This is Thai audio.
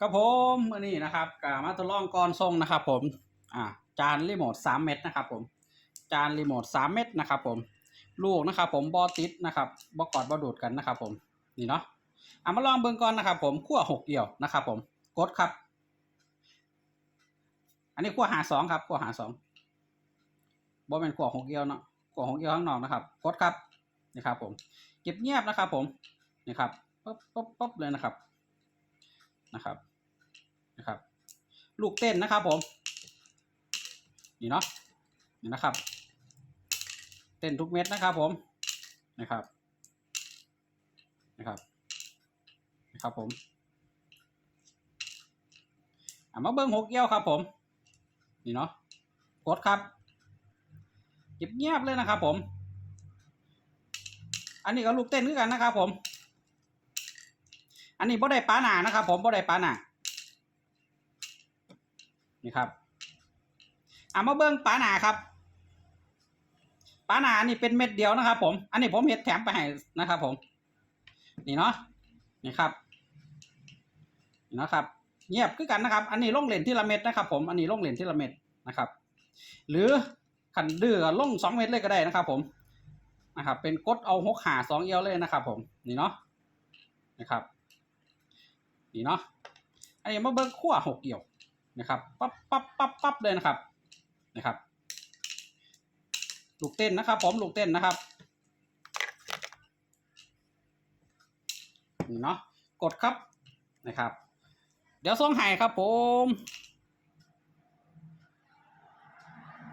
ครับผมอันนี้นะครับกามาทดลองก่อนทรงนะครับ ผมอ่าจานรีโมทสามเม็ดนะครับ ผม จานรีโมทสามเม็ดนะครับผมลูกนะครับ ผมบอติดนะครับบอกอดบอดูดกันนะครับ ผมนี่เนาะเอามาลองเบิ่งก่อนนะครับ ผมขั้วหกเอี่ยวนะครับ ผมกดครับ อันนี้ขั้วหาสองครับขั้วหาสองบอเป็นขั้วหกเอี่ยวเนาะขั้วหกเอี่ยวข้างนอกนะครับกดครับนี่ครับ ผมเก็บเงียบนะครับ ผมนี่ครับปุ๊บปุ๊บปุ๊บเลยนะครับนะครับ นะครับ ลูกเต้นนะครับผม นี่เนาะนี่นะครับ เต้นทุกเม็ดนะครับผมนะครับนะครับนะครับผมอามาเบิ้งหกเอี้ยวครับผม นี่เนาะกดครับเก็บเงียบเลยนะครับผม อันนี้ก็ลูกเต้นคือกันนะครับผม อันนี้บ่ได้ปลาหนานะครับผมบ่ได้ปลาหนา นี่ครับเอามาเบิ้งปลาหนาครับปลาหนานี่เป็นเม็ดเดียวนะครับ ผม อันนี้ผมเห็ดแถมไปให้นะครับ ผม นี่เนาะนี่ครับนี่นะครับ เงียบคือกันนะครับ อันนี้ลงเหรียญที่ละเม็ดนะครับ ผมอันนี้ลงเหรียญที่ละเม็ดนะครับ หรือขันดื้อก็ลงสองเม็ดเลยก็ได้นะครับ ผมนะครับ เป็นกดเอาหกหาสองเอียวเลยนะครับ ผมนี่เนาะนะครับ นี่เนาะอันนี้มาเบิ้งขั้วหกเอียว นะครับปั๊บปั๊บปั๊บปั๊บเลยนะครับนะครับ ลูกเต้นนะครับ ผมลูกเต้นนะครับนี่เนาะกดครับนะครับ เดี๋ยวส่งให้ครับผม